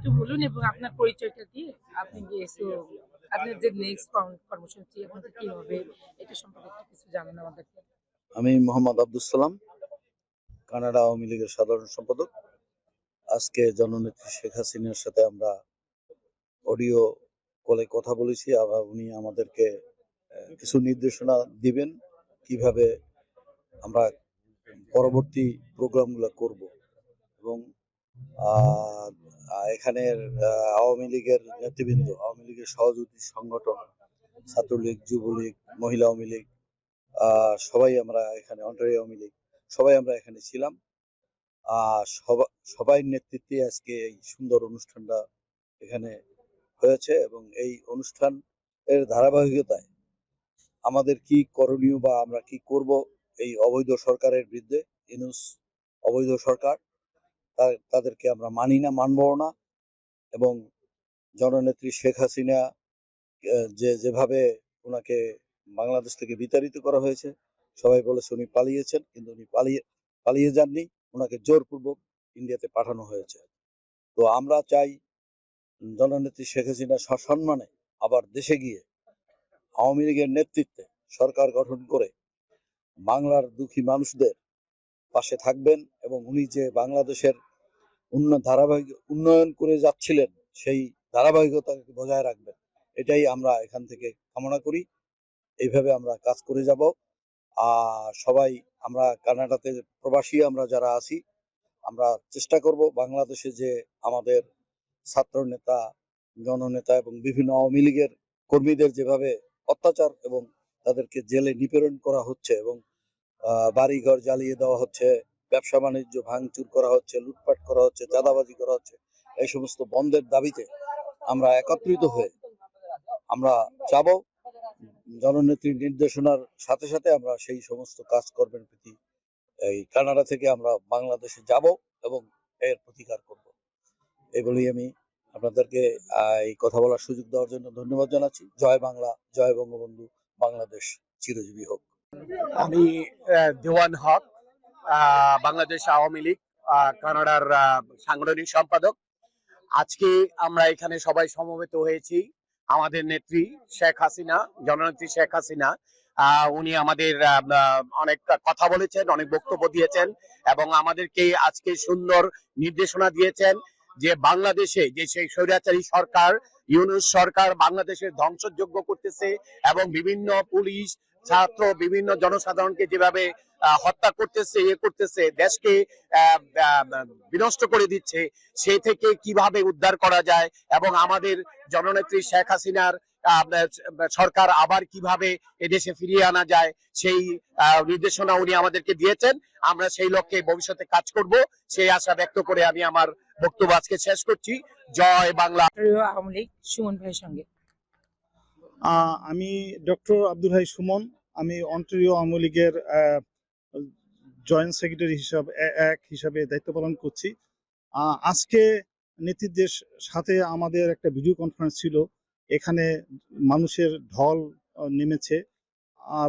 একটু বলুন এবং আপনার পরিচয়টা দিয়ে আপনি গিয়েছো আপনার যে নেক্সট কর্মসূচি কি হবে, এটা সম্পর্কে কিছু জানান আমাদেরকে আমি মোহাম্মদ আব্দুল সালাম, কানাডা আওয়ামী লীগের সাধারণ সম্পাদক। আজকে জননেত্রী শেখ হাসিনার সাথে আমরা অডিও কলে কথা বলেছি। আবার উনি আমাদেরকে কিছু নির্দেশনা দিবেন, কীভাবে আমরা পরবর্তী প্রোগ্রামগুলো করব। এবং এখানের আওয়ামী লীগের নেতৃবৃন্দ, আওয়ামী লীগের সহযোগী সংগঠন, ছাত্রলীগ, যুবলীগ, মহিলা আওয়ামী লীগ সবাই আমরা এখানে অন্টারি আওয়ামী লীগ, সবাই আমরা এখানে ছিলাম। সবাই নেতৃত্বে আজকে এই সুন্দর অনুষ্ঠানটা এখানে হয়েছে এবং এই অনুষ্ঠান এর ধারাবাহিকতায় আমাদের কি করণীয় বা আমরা কি করব এই অবৈধ সরকারের বিরুদ্ধে, ইনুস অবৈধ সরকার। তাদেরকে আমরা মানি না মানবও না এবং জননেত্রী শেখ হাসিনা যে যেভাবে ওনাকে বাংলাদেশ থেকে বিতাড়িত করা হয়েছে, সবাই বলেছে উনি পালিয়েছেন, কিন্তু উনি পালিয়ে পালিয়ে যাননি, ওনাকে জোরপূর্বক ইন্ডিয়াতে পাঠানো হয়েছে। তো আমরা চাই জননেত্রী শেখ হাসিনা সসম্মানে আবার দেশে গিয়ে আওয়ামী লীগের নেতৃত্বে সরকার গঠন করে বাংলার দুঃখী মানুষদের পাশে থাকবেন এবং উনি যে বাংলাদেশের উন্ন ধারাবাহিক, উন্নয়ন করে যাচ্ছিলেন, সেই ধারাবাহিকতাকে বজায় রাখবেন। এটাই আমরা এখান থেকে কামনা করি। এইভাবে আমরা কাজ করে যাব। আর সবাই, আমরা কানাডাতে প্রবাসী, আমরা যারা আছি, আমরা চেষ্টা করব বাংলাদেশে যে আমাদের ছাত্র নেতা জননেতা এবং বিভিন্ন আওয়ামী লীগের কর্মীদের যেভাবে অত্যাচার এবং তাদেরকে জেলে নিপীড়ন করা হচ্ছে এবং বাড়িঘর জ্বালিয়ে দেওয়া হচ্ছে ব্যবসা বাণিজ্য ভাঙচুর করা হচ্ছে, লুটপাট করা হচ্ছে, চাঁদাবাজি করা হচ্ছে, এই সমস্ত বন্ধের দাবিতে আমরা একত্রিত হয়ে আমরা যাব জননেত্রীর নির্দেশনার সাথে সাথে আমরা সেই সমস্ত কাজকর্মের প্রতি এই কানাডা থেকে আমরা বাংলাদেশে যাব এবং এর প্রতিকার করব। বলেই আমি আপনাদেরকে এই কথা বলার সুযোগ দেওয়ার জন্য ধন্যবাদ জানাচ্ছি। জয় বাংলা, জয় বঙ্গবন্ধু, বাংলাদেশ চিরজীবী হোক। আমি দেওয়ান হক বাংলাদেশ আওয়ামী লীগ কানাডার সাংগঠনিক সম্পাদক। আজকে আমরা এখানে সবাই সমবেত হয়েছি। আমাদের নেত্রী শেখ হাসিনা, জননেত্রী শেখ হাসিনা উনি আমাদের অনেক কথা বলেছেন, অনেক বক্তব্য দিয়েছেন এবং আমাদেরকে আজকে সুন্দর নির্দেশনা দিয়েছেন যে বাংলাদেশে যে সেই স্বৈরাচারী সরকার, ইউনুস সরকার বাংলাদেশের ধ্বংসযোগ্য করতেছে এবং বিভিন্ন পুলিশ, ছাত্র, বিভিন্ন জনসাধারণকে যেভাবে হত্যা করতেছে ইয়ে করতেছে দেশকে বিনষ্ট করে দিচ্ছে সে থেকে কীভাবে উদ্ধার করা যায় এবং আমাদের জননেত্রী শেখ হাসিনার আহ, সরকার আবার কীভাবে এদেশে ফিরিয়ে আনা যায় সেই আহ, নির্দেশনা উনি আমাদেরকে দিয়েছেন। আমরা সেই লক্ষ্যে ভবিষ্যতে কাজ করব। সেই আশা ব্যক্ত করে আমি আমার বক্তব্য আজকে শেষ করছি। জয় বাংলা। আওয়ামী লীগ সুমন ভাইয়ের সঙ্গে। আহ, আমি ডক্টর আব্দুল হাই সুমন। আমি অন্টারিও আওয়ামী লীগের জয়েন্ট সেক্রেটারি হিসাবে এক হিসাবে দায়িত্ব পালন করছি। আজকে নেতৃত্বের সাথে আমাদের একটা ভিডিও কনফারেন্স ছিল। এখানে মানুষের ঢল নেমেছে।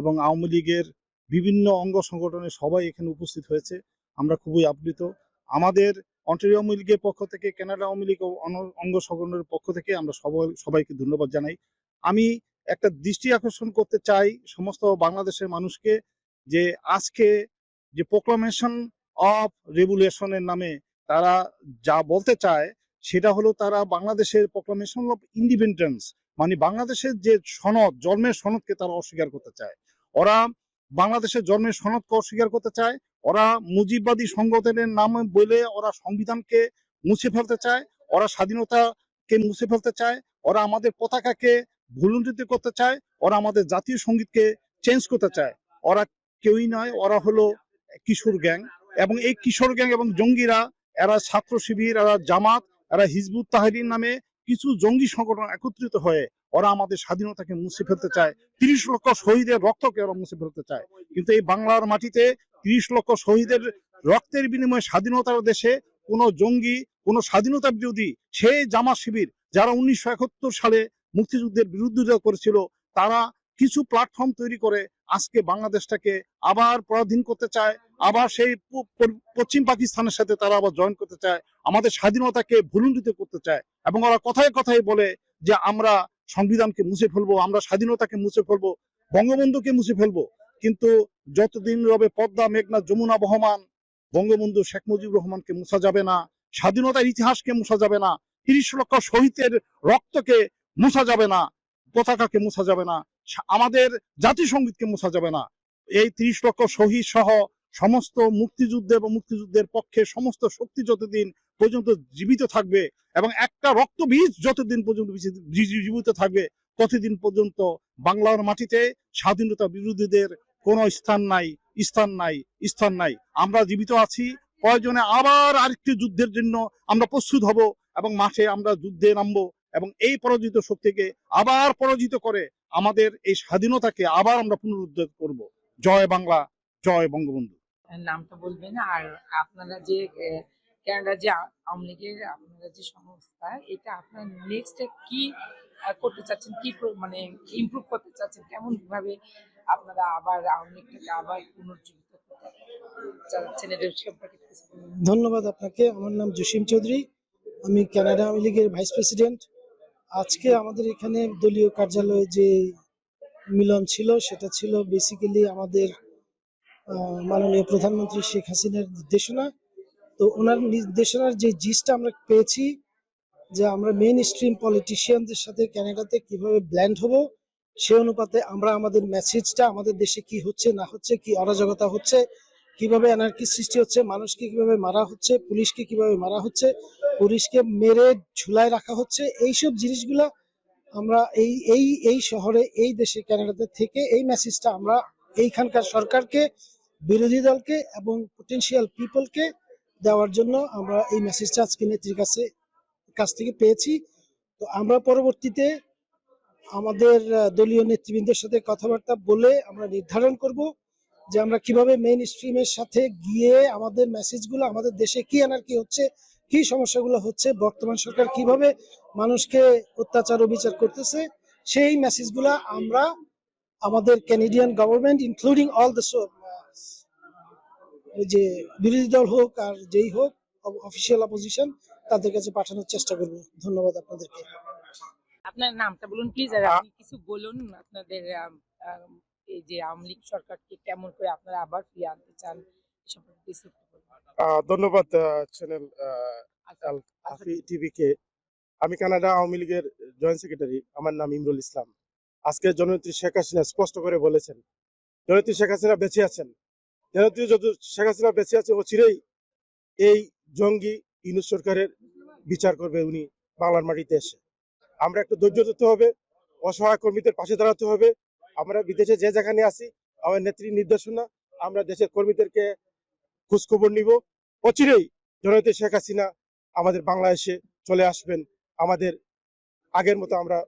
এবং আওয়ামী লীগের বিভিন্ন অঙ্গ সংগঠনের সবাই এখানে উপস্থিত হয়েছে। আমরা খুবই আপ্লুত। আমাদের অন্টারিও আওয়ামী লীগের পক্ষ থেকে, কানাডা আওয়ামী লীগ অঙ্গ সংগঠনের পক্ষ থেকে আমরা সবাই, সবাইকে ধন্যবাদ জানাই। আমি একটা দৃষ্টি আকর্ষণ করতে চাই সমস্ত বাংলাদেশের মানুষকে যে আজকে যে প্রোক্লামেশন অফ রেগুলেশনের নামে তারা যা বলতে চায়, সেটা হলো তারা বাংলাদেশের প্রোক্লামেশন অফ ইন্ডিপেন্ডেন্স মানে বাংলাদেশের যে সনদ, জন্মের সনদকে তারা অস্বীকার করতে চায়। ওরা বাংলাদেশের জন্মের সনদকে অস্বীকার করতে চায়, ওরা মুজিববাদী সংগঠনের নামে বলে ওরা সংবিধানকে মুছে ফেলতে চায়, ওরা স্বাধীনতাকে মুছে ফেলতে চায়, ওরা আমাদের পতাকাকে ভুলুণ্ঠিত করতে চায়, ওরা আমাদের জাতীয় সঙ্গীতকে চেঞ্জ করতে চায়। ওরা কেউই নয়, ওরা হলো কিশোর গ্যাং। এবং এই কিশোর গ্যাং এবং জঙ্গিরা, এরা ছাত্র শিবির, এরা জামাত, এরা হিজবুত তাহারির নামে কিছু জঙ্গি সংগঠন একত্রিত হয়ে ওরা আমাদের স্বাধীনতাকে মুছে ফেলতে চায়। তিরিশ লক্ষ শহীদের রক্তকে ওরা মুছে ফেলতে চায়। কিন্তু এই বাংলার মাটিতে তিরিশ লক্ষ শহীদের রক্তের বিনিময়ে স্বাধীনতার দেশে কোনো জঙ্গি, কোনো স্বাধীনতা বিরোধী সেই জামা শিবির যারা উনিশশো একাত্তর সালে মুক্তিযুদ্ধের বিরুদ্ধে করেছিল, তারা কিছু প্ল্যাটফর্ম তৈরি করে আজকে বাংলাদেশটাকে আবার পরাধীন করতে চায়, আবার সেই পশ্চিম পাকিস্তানের সাথে তারা আবার জয়েন করতে চায়, আমাদের স্বাধীনতাকে ভুলুণ্ঠিত করতে চায় এবং ওরা কথায় কথায় বলে যে আমরা সংবিধানকে মুছে ফেলব, আমরা স্বাধীনতাকে মুছে ফেলব, বঙ্গবন্ধুকে মুছে ফেলব। কিন্তু যতদিন রবে পদ্মা, মেঘনা, যমুনা বহমান, বঙ্গবন্ধু শেখ মুজিবুর রহমানকে মুছা যাবে না, স্বাধীনতার ইতিহাসকে মুছা যাবে না, তিরিশ লক্ষ শহীদের রক্তকে মুছা যাবে না, পতাকাকে মুছা যাবে না আমাদের জাতীয় সঙ্গীতকে মুছা যাবে না। এই তিরিশ লক্ষ শহীদ সহ সমস্ত মুক্তিযুদ্ধ এবং মুক্তিযুদ্ধের পক্ষে সমস্ত শক্তি যতদিন পর্যন্ত জীবিত থাকবে এবং একটা রক্ত বীজ যতদিন পর্যন্ত জীবিত থাকবে, ততদিন পর্যন্ত বাংলার মাটিতে স্বাধীনতা বিরোধীদের কোনো স্থান নাই স্থান নাই স্থান নাই। আমরা জীবিত আছি প্রয়োজনে আবার আরেকটি যুদ্ধের জন্য আমরা প্রস্তুত হব এবং মাঠে আমরা যুদ্ধে নামবো এবং এই পরাজিত শক্তিকে আবার পরাজিত করে আমাদের এই স্বাধীনতাকে আবার আমরা পুনরুদ্ধার করব। জয় বাংলা জয় বঙ্গবন্ধু। নামটা বলবেন আর আপনারা যে কানাডা যে আওয়ামী লীগের আপনারা যে সংস্থা এটা আপনার নেক্সট কি করতে চাচ্ছেন কি মানে ইমপ্রুভ করতে চাচ্ছেন কেমন ভাবে আপনারা আবার আওয়ামী লীগটাকে আবার পুনর্জীবিত চাচ্ছেন এটা সম্পর্কে ধন্যবাদ আপনাকে। আমার নাম জসিম চৌধুরী। আমি কানাডা আওয়ামী লীগের ভাইস প্রেসিডেন্ট আজকে আমাদের এখানে দলীয় কার্যালয়ে যে মিলন ছিল, সেটা ছিল বেসিক্যালি আমাদের মাননীয় প্রধানমন্ত্রী শেখ হাসিনার নির্দেশনা। তো ওনার নির্দেশনার যে জিসটা আমরা পেয়েছি, যে আমরা মেইন স্ট্রিম পলিটিশিয়ানদের সাথে ক্যানাডাতে কীভাবে ব্ল্যান্ড হব, সে অনুপাতে আমরা আমাদের মেসেজটা আমাদের দেশে কি হচ্ছে, না হচ্ছে, কি অরাজকতা হচ্ছে, কীভাবে এনার্কি সৃষ্টি হচ্ছে, মানুষকে কীভাবে মারা হচ্ছে, পুলিশকে কীভাবে মারা হচ্ছে পুলিশকে মেরে ঝুলায় রাখা হচ্ছে। এইসব জিনিসগুলো আমরা এই এই এই শহরে, এই দেশে কানাডাতে থেকে এই মেসেজটা আমরা এইখানকার সরকারকে, বিরোধী দলকে এবং পটেনশিয়াল পিপলকে দেওয়ার জন্য আমরা এই মেসেজটা আজকে নেত্রীর কাছে, কাছ থেকে পেয়েছি। তো আমরা পরবর্তীতে আমাদের দলীয় নেতৃবৃন্দের সাথে কথাবার্তা বলে আমরা নির্ধারণ করব যে আমরা কীভাবে মেইন স্ট্রিমের সাথে গিয়ে আমাদের মেসেজগুলো আমাদের দেশে কি আনার কি হচ্ছে কি সমস্যাগুলো হচ্ছে, বর্তমান সরকার কীভাবে মানুষকে অত্যাচার ও বিচার করতেছে, সেই মেসেজগুলো আমরা আমাদের Canadian government including all the যে বিরোধী দল হোক আর যেই হোক অফিসিয়াল অপোজিশন তাদের কাছে পাঠানোর চেষ্টা করব ধন্যবাদ আপনাদেরকে আপনার নামটা বলুন প্লিজ আর আপনি কিছু বলুন আপনাদের এই যে আওয়ামী লীগ সরকারকে কেমন করে আপনারা আবার ফিরিয়ে আনতে চান সম্পর্কে। ধন্যবাদ চ্যানেল আল টিভিকে। আমি কানাডা আওয়ামী লীগের জয়েন্ট সেক্রেটারি আমার নাম ইমরুল ইসলাম। আজকে জননেত্রী শেখ হাসিনা স্পষ্ট করে বলেছেন জননেত্রী শেখ হাসিনা বেঁচে আছেন। জননেত্রী যত শেখ হাসিনা বেঁচে আছে ও চিরেই এই জঙ্গি ইউনুস সরকারের বিচার করবে উনি বাংলার মাটিতে এসে। আমরা একটু ধৈর্য ধরতে হবে অসহায় কর্মীদের পাশে দাঁড়াতে হবে। আমরা বিদেশে যে যেখানে আছি আমার নেত্রীর নির্দেশনা আমরা দেশের কর্মীদেরকে খোঁজখবর নিব। অচিরেই জননেত্রী শেখ হাসিনা আমাদের বাংলাদেশে চলে আসবেন। আমাদের আগের মতো আমরা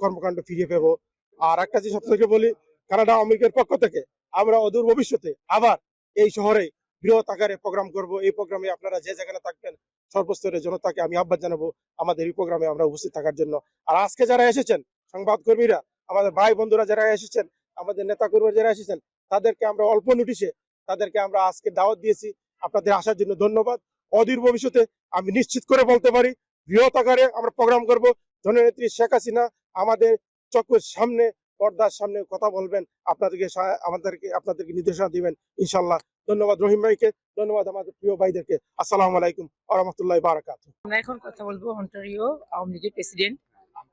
কর্মকাণ্ড ফিরিয়ে পাবো। আর একটা জিনিস আপনাদেরকে বলি, কানাডা লীগের পক্ষ থেকে আমরা অদূর ভবিষ্যতে আবার এই শহরে বৃহৎ আকারে প্রোগ্রাম করব। এই প্রোগ্রামে আপনারা যে যেখানে থাকবেন, সর্বস্তরের জনতাকে আমি আহ্বান জানাব আমাদের এই প্রোগ্রামে আমরা উপস্থিত থাকার জন্য। আর আজকে যারা এসেছেন সংবাদ কর্মীরা আমাদের ভাই বন্ধুরা যারা এসেছেন, আমাদের নেতা কর্মীরা যারা এসেছেন, তাদেরকে আমরা অল্প নোটিশে তাদেরকে আমরা আজকে দাওয়াত দিয়েছি। আপনাদের আসার জন্য ধন্যবাদ। অদূর ভবিষ্যতে আমি নিশ্চিত করে বলতে পারি বৃহৎ আকারে আমরা প্রোগ্রাম করব। জননেত্রী শেখ হাসিনা আমাদের চোখের সামনে পর্দার সামনে কথা বলবেন। আপনাদেরকে আমাদেরকে আপনাদেরকে নির্দেশনা দিবেন ইনশাল্লাহ ধন্যবাদ রহিম ভাইকে ধন্যবাদ আমাদের প্রিয় ভাইদেরকে। আসসালামু আলাইকুম আহমতুল্লাহ বারাকাত আমরা এখন কথা বলব অন্টারিও আওয়ামী লীগের প্রেসিডেন্ট।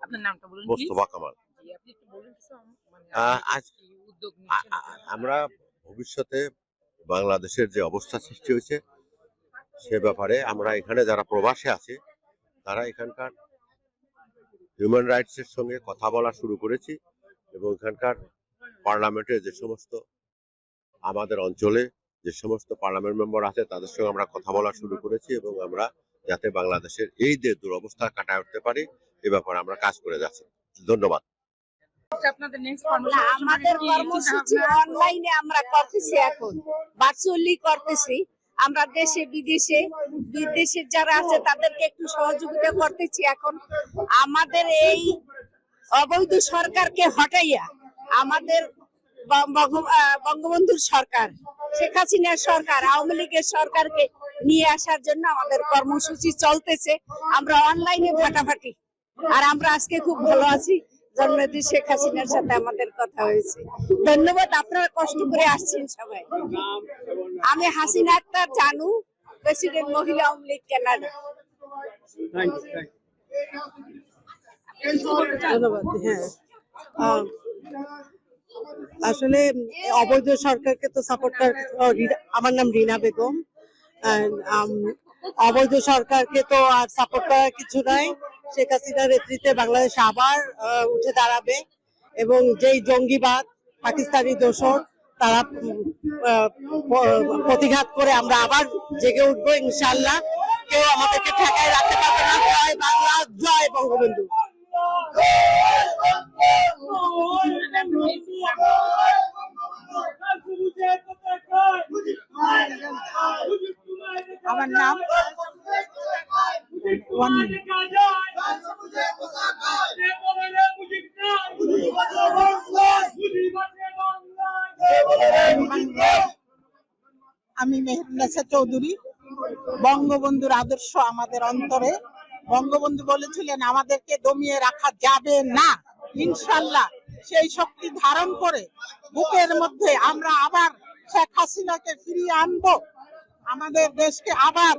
আপনার নামটা বলুন মোস্তফা কামাল। মানে আমরা ভবিষ্যতে বাংলাদেশের যে অবস্থা সৃষ্টি হয়েছে, সে ব্যাপারে আমরা এখানে যারা প্রবাসে আছে, তারা এখানকার হিউম্যান রাইটস এর সঙ্গে কথা বলা শুরু করেছি এবং এখানকার পার্লামেন্টে যে সমস্ত আমাদের অঞ্চলে যে সমস্ত পার্লামেন্ট মেম্বার আছে, তাদের সঙ্গে আমরা কথা বলা শুরু করেছি এবং আমরা যাতে বাংলাদেশের এই যে দুরবস্থা কাটায় উঠতে পারি, এ ব্যাপারে আমরা কাজ করে যাচ্ছি। ধন্যবাদ। আমাদের কর্মসূচি অনলাইনে আমরা করতেছি এখন। ভার্চুয়ালি করতেছি। আমরা দেশে বিদেশে বিদেশের যারা আছে তাদেরকে একটু সহযোগিতা করতেছি এখন। আমাদের এই অবৈধ সরকারকে হটাইয়া আমাদের বঙ্গবন্ধুর সরকার শেখ হাসিনার সরকার আওয়ামী লীগের সরকারকে নিয়ে আসার জন্য আমাদের কর্মসূচি চলতেছে। আমরা অনলাইনে ফাটাফাটি আর আমরা আজকে খুব ভালো আছি। জন্মদিন শেখ হাসিনার সাথে আমাদের কথা হয়েছে। ধন্যবাদ আপনারা কষ্ট করে আসছেন সবাই। আমি হাসিনা আক্তার জানু প্রেসিডেন্ট মহিলা আওয়ামী লীগ কানাডা। ধন্যবাদ হ্যাঁ। আহ, আসলে অবৈধ সরকারকে তো সাপোর্ট আমার নাম রিনা বেগম। Um, অবৈধ সরকারকে তো আর সাপোর্ট করার কিছু নাই। শেখ হাসিনার নেতৃত্বে বাংলাদেশ আবার উঠে দাঁড়াবে এবং যেই জঙ্গিবাদ পাকিস্তানি দোসর তারা প্রতিঘাত করে আমরা আবার জেগে উঠবো ইনশাল্লাহ কেউ আমাদেরকে ঠেকায় রাখতে পারবে না। জয় বাংলা জয় বঙ্গবন্ধু। আমার নাম চৌধুরী, বঙ্গবন্ধুর আদর্শ আমাদের অন্তরে। বঙ্গবন্ধু বলেছিলেন, আমাদেরকে দমিয়ে রাখা যাবে না, ইনশাল্লাহ। সেই শক্তি ধারণ করে বুকের মধ্যে আমরা আবার শেখ হাসিনাকে ফিরিয়ে আনব। আমাদের দেশকে আবার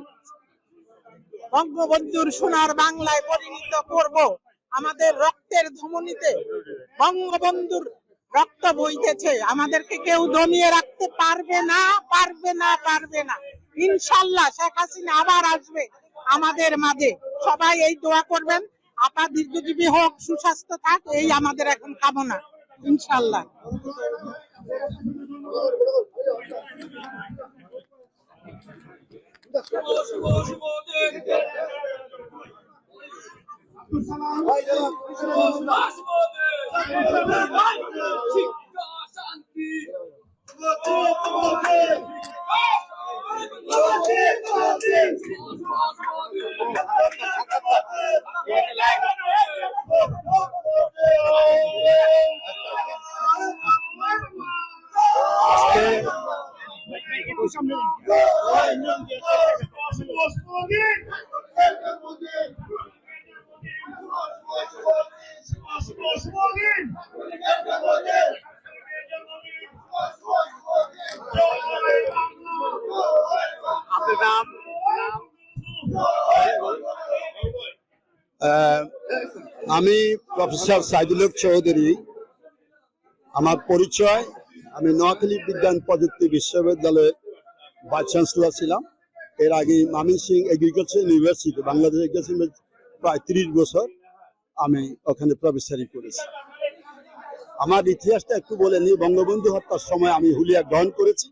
বঙ্গবন্ধুর সোনার বাংলায় পরিণত করব। আমাদের রক্তের ধমনীতে বঙ্গবন্ধুর রক্ত বইতেছে। আমাদেরকে কেউ দমিয়ে রাখতে পারবে না পারবে না পারবে না। ইনশাল্লাহ শেখ হাসিনা আবার আসবে আমাদের মাঝে। সবাই এই দোয়া করবেন। আপা দীর্ঘজীবী হোক, সুস্বাস্থ্য থাক, এই আমাদের এখন কামনা। ইনশাল্লাহ। আপনার আমি প্রফেসর সাইদুল হক চৌধুরী। আমার পরিচয় আমি নোয়াখালী বিজ্ঞান প্রযুক্তি বিশ্ববিদ্যালয়ের ভাইস চ্যান্সেলর ছিলাম এর আগে Mymensingh agriculture university Bangladesh agriculture প্রায় তিরিশ বছর আমি ওখানে প্রফেসরি করেছি। আমার ইতিহাসটা একটু বলে নিই, বঙ্গবন্ধু হত্যার সময় আমি হুলিয়া গ্রহণ করেছি।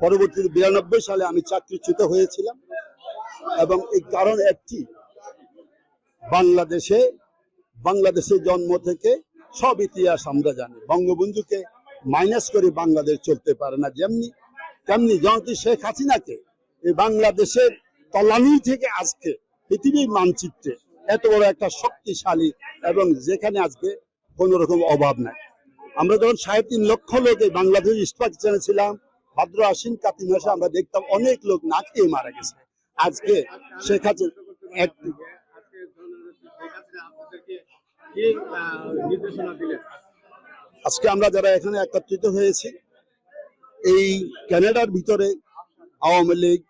পরবর্তীতে বিরানব্বই সালে আমি চাকরিচ্যুত হয়েছিলাম এবং এই কারণ একটি, বাংলাদেশে বাংলাদেশের জন্ম থেকে সব ইতিহাস আমরা জানি। বঙ্গবন্ধুকে মাইনাস করে বাংলাদেশ চলতে পারে না। যেমনি তেমনি জনতি শেখ হাসিনাকে এই বাংলাদেশের তলানি থেকে আজকে পৃথিবীর মানচিত্রে এত বড় একটা শক্তিশালী এবং যেখানে আজকে কোন রকম অভাব নাই। আমরা যখন সাড়ে তিন লক্ষ লোক এই বাংলাদেশ ইস্ট পাকিস্তানে ছিলাম, ভাদ্র আশ্বিন কাতি মাসে আমরা দেখতাম অনেক লোক না খেয়ে মারা গেছে। আজকে শেখ হাসিনা আজকে আমরা যারা এখানে একত্রিত হয়েছি এই ক্যানাডার ভিতরে আওয়ামী লীগ,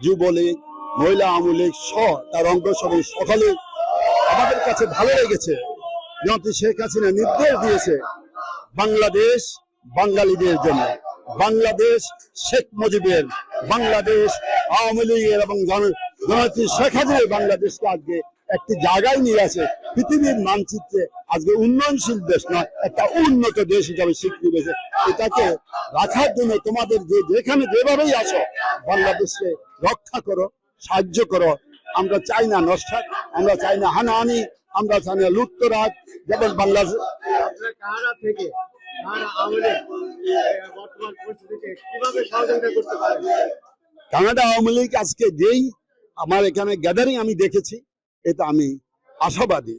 যুবলীগ, মহিলা আওয়ামী লীগ সহ তার অঙ্গ সকালে আমাদের কাছে ভালো লেগেছে। জনতি শেখ হাসিনা নির্দেশ দিয়েছে বাংলাদেশ বাঙালিদের জন্য। বাংলাদেশ শেখ মুজিবের, বাংলাদেশ আওয়ামী লীগের এবং জন- জননেত্রী শেখ হাসিনার বাংলাদেশকে আজকে একটি জায়গায় নিয়ে আসে। পৃথিবীর মানচিত্রে আজকে উন্নয়নশীল দেশ নয় একটা উন্নত দেশ হিসাবে স্বীকৃতি পেয়েছে এটাকে রাখার জন্য তোমাদের যে যেখানে যেভাবেই আসো বাংলাদেশকে রক্ষা করো সাহায্য করো। আমরা চাই না নষ্ট আমরা চাই না হানাহানি আমরা চাই না লুপ্তরাজ যেমন বাংলাদেশ থেকে কানাডা আওয়ামী লীগ আজকে যেই আমার এখানে গ্যাদারিং আমি দেখেছি এটা আমি আশাবাদী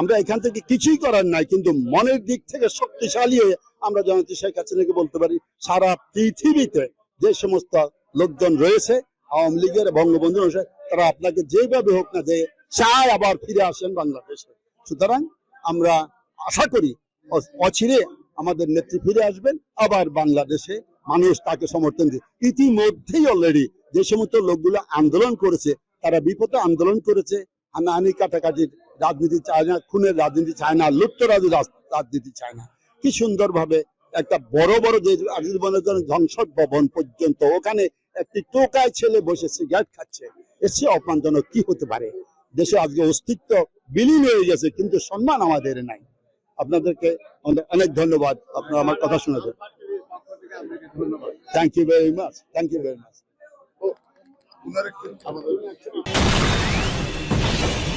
আমরা এখান থেকে কিছুই করার নাই, কিন্তু মনের দিক থেকে শক্তিশালী হয়ে আমরা জনতা শেখ হাসিনাকে বলতে পারি, সারা পৃথিবীতে যে সমস্ত লোকজন রয়েছে, আওয়ামী লীগের বঙ্গবন্ধু তারা আপনাকে যেভাবে হোক না যে চায় আবার ফিরে আসেন বাংলাদেশে। সুতরাং আমরা আশা করি, অচিরে আমাদের নেত্রী ফিরে আসবেন, আবার বাংলাদেশে মানুষ তাকে সমর্থন দিয়ে ইতিমধ্যেই অলরেডি যে সমস্ত লোকগুলো আন্দোলন করেছে, তারা বিপদে আন্দোলন করেছে হানাহানি কাটাকাটির রাজনীতি চায় না, খুনের রাজনীতি চায় না লুপ্তরাজের রাজনীতি চায় না। কি সুন্দরভাবে একটা বড় বড় যে ধ্বংসক ভবন পর্যন্ত ওখানে একটি টোকায় ছেলে বসে সিগারেট খাচ্ছে। এসে অপমানজনক কি হতে পারে? দেশে আজকে অস্তিত্ব বিলীন হয়ে গেছে, কিন্তু সম্মান আমাদের নাই। আপনাদেরকে অনেক ধন্যবাদ। আপনারা আমার কথা শোনাবেন thank you very much thank you very much you